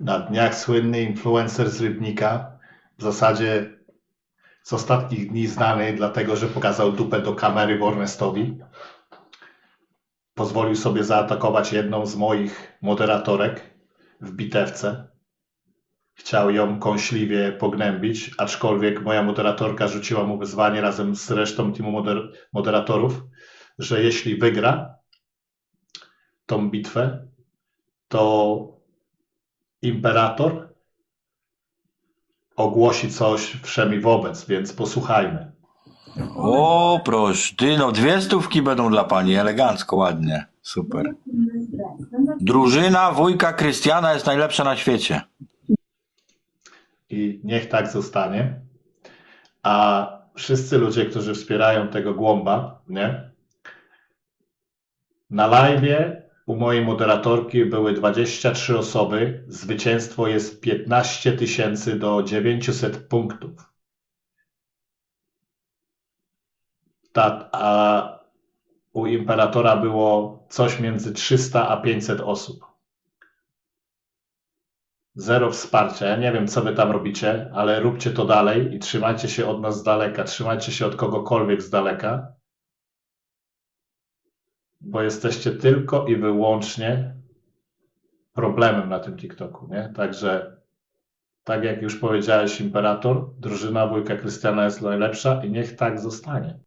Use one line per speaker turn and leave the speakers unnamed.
na dniach słynny influencer z Rybnika, w zasadzie z ostatnich dni znany, dlatego że pokazał dupę do kamery Bornestowi. Pozwolił sobie zaatakować jedną z moich moderatorek w bitewce. Chciał ją kąśliwie pognębić, aczkolwiek moja moderatorka rzuciła mu wyzwanie razem z resztą teamu moder- moderatorów, że jeśli wygra tą bitwę, to imperator ogłosi coś wszemi wobec, więc posłuchajmy.
O, proszę, ty, no dwie stówki będą dla pani, elegancko, ładnie, super. Drużyna wujka Krystiana jest najlepsza na świecie.
I niech tak zostanie. A wszyscy ludzie, którzy wspierają tego głąba, nie? Na live u mojej moderatorki były 23 osoby. Zwycięstwo jest 15 tysięcy do 900 punktów. Ta, a u imperatora było coś między 300 a 500 osób. Zero wsparcia. Ja nie wiem, co wy tam robicie, ale róbcie to dalej i trzymajcie się od nas z daleka. Trzymajcie się od kogokolwiek z daleka, bo jesteście tylko i wyłącznie problemem na tym TikToku, nie? Także, tak jak już powiedziałeś, Imperator, drużyna wujka Krystiana jest najlepsza i niech tak zostanie.